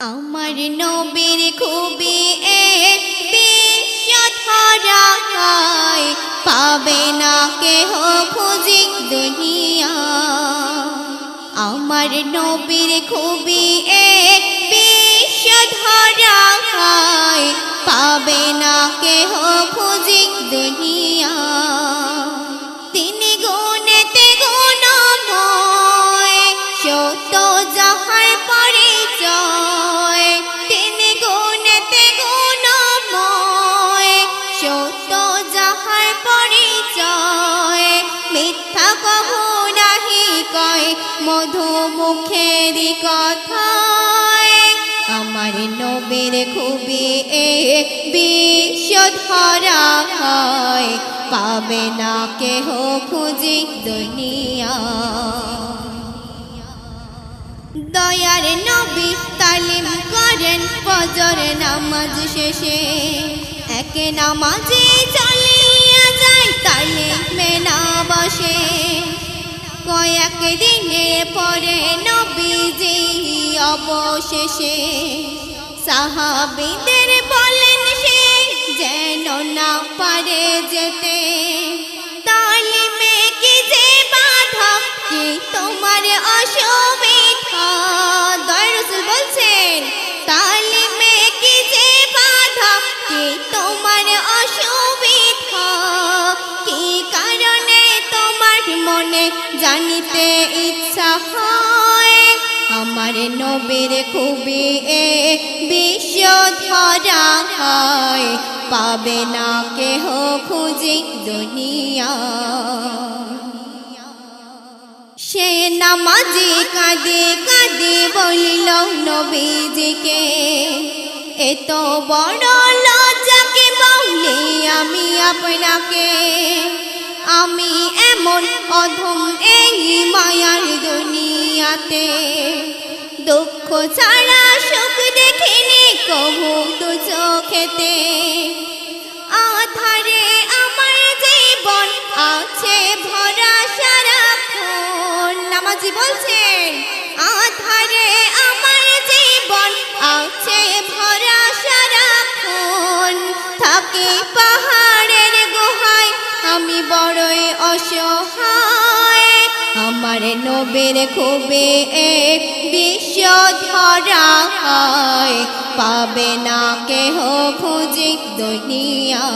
আমার নবীর খুবই হয় পাবে না কেহ খুঁজি দুনিয়া। আমার নবীর খুবই কয় মধু মুখেরই কথায়। আমার নবীর খুবই এক বিশ্বধরা হয়। পাবে না কেহ খুঁজি দুনিয়া। দয়ার নবী তালিম করেন ফজর নামাজ শেষে। একে নামাজে চলিয়া যায় তালিমে না বসে। কয়েক দিনে পরে নবীজি অবশেষে সাহাবিদের বলেন সে যেন না পারে যেতে। তালিমে কি যে বাধা? কি তোমার অসুবিধা? জানিতে ইচ্ছা হয়, আমার নবীর খুবই এ বিশ্ব ধরা হয়। পাবে না কেহ খুঁজি দুনিয়া। সে নামাজি কাঁদে কাঁদে বলিল, নবীজিকে এত বড় লজ্জাকে বলি আমি আপনাকে? আমি এমন অধম এই মায়ার দুনিয়াতে। দুঃখ ছাড়া সুখ দেখিনি কবু দু চোখেতে। আধারে আমার জীবন আছে ভরা সারা সারাক্ষণ নামাজি বলছেন, আধারে আমার জীবন আছে ভরা সারা সারাক্ষণ থাকে বড়ই অসহায়, আমার নবীর খুবই এক বিশ্ব ধরা হয়। পাবে না কেহ খুঁজি দুনিয়া।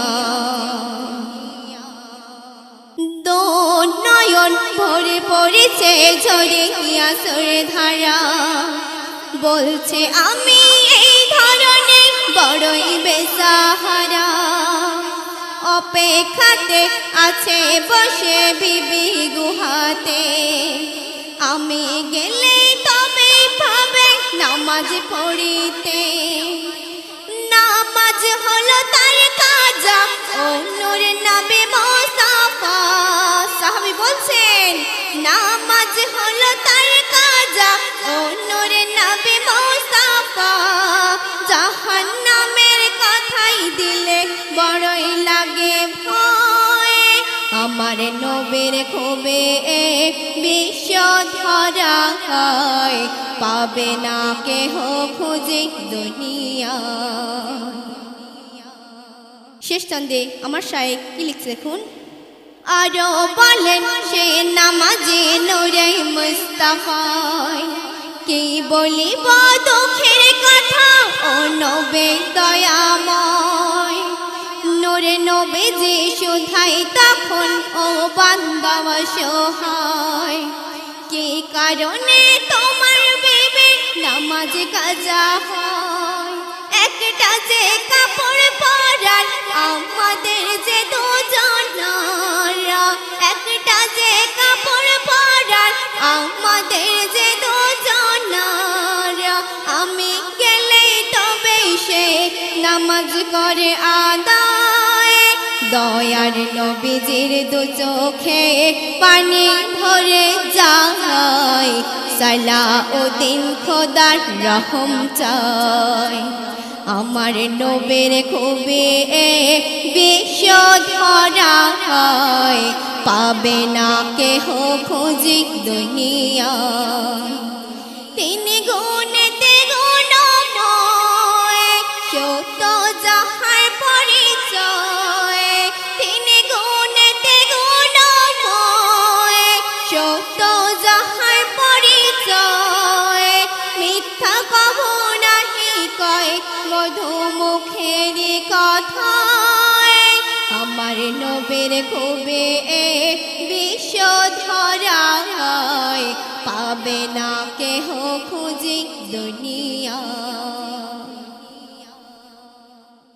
দো নয়ন ভরে পড়েছে, ঝরে আসরে ধারা। বলছে, আমি এই ধরনের বড়ই বেসাহারা। অপেক্ষাতে আছে, বসে বিবি গুহাতে। আমি গেলে তবে পাবে নামাজ পড়িতে। নামাজ হলো তার কাজা, ও নবী মোসাফা সাহাবী বলছেন, নামাজ হলো তার কাজা, ও খুবে এক বিশ্ব ধরা হয়, পাবে না কেহ খুঁজে দুনিয়া। শেষ চন্দে আমার শায়েক কি লিখছে দেখুন? আরও বলেন সে নামাজে নোরে মুস্তাফায়, কি বলিব দুঃখের কথা? ও নবে দয়াময় নোরে নবে যে শুধাই তখন, ও বান্দাব সহায়। কি কারণে তোমার বেবে নামাজ কাজা হয়? একটা যে কাপড় পরার আমাদের যে দুজনারা, একটা যে কাপড় পরার আমাদের যে দুজনারা, আমি গেলে তবে সে নামাজ করে আদায় দয়ার নবীজির দু চোখে পানি ভরে যায়। সালাউদ্দিন খোদার রহম চায়। আমার নবের খুবই বিশ্ব ধরা হয়। পাবে না কেহ খুঁজি দুনিয়া তিনি গুণেতে মধুমুখের কথায় আমার নবের কবে বিশ্ব ধরা হয় পাবে না